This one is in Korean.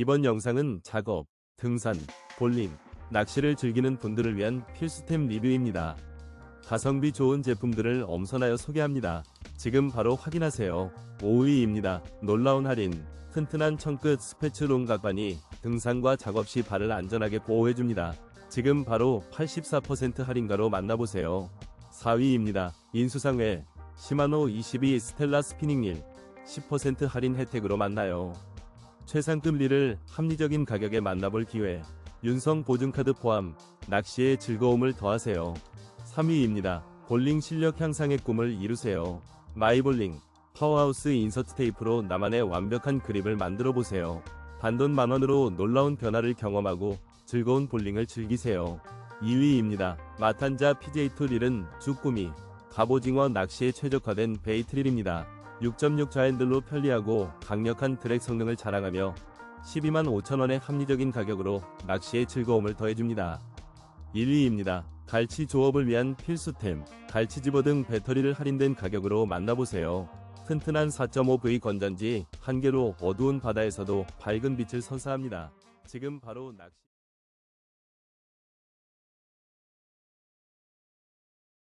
이번 영상은 작업, 등산, 볼링, 낚시를 즐기는 분들을 위한 필수템 리뷰입니다. 가성비 좋은 제품들을 엄선하여 소개합니다. 지금 바로 확인하세요. 5위입니다. 놀라운 할인. 튼튼한 청끝 스패츄롱 각반이 등산과 작업 시 발을 안전하게 보호해줍니다. 지금 바로 84% 할인가로 만나보세요. 4위입니다. 인수상회 시마노 22 스텔라 스피닝릴 10% 할인 혜택으로 만나요. 최상급 릴을 합리적인 가격에 만나볼 기회. 윤성 보증카드 포함 낚시의 즐거움을 더하세요. 3위입니다. 볼링 실력 향상의 꿈을 이루세요. 마이볼링 파워하우스 인서트 테이프로 나만의 완벽한 그립을 만들어 보세요. 단돈 만원으로 놀라운 변화를 경험하고 즐거운 볼링을 즐기세요. 2위입니다. 마탄자 PJ2 릴은 쭈꾸미, 갑오징어 낚시에 최적화된 베이트릴입니다. 6.6 좌핸들로 편리하고 강력한 드랙 성능을 자랑하며 12만 5천원의 합리적인 가격으로 낚시의 즐거움을 더해줍니다. 1위입니다. 갈치 조업을 위한 필수템, 갈치 집어 등 배터리를 할인된 가격으로 만나보세요. 튼튼한 4.5V 건전지 한 개로 어두운 바다에서도 밝은 빛을 선사합니다. 지금 바로 낚시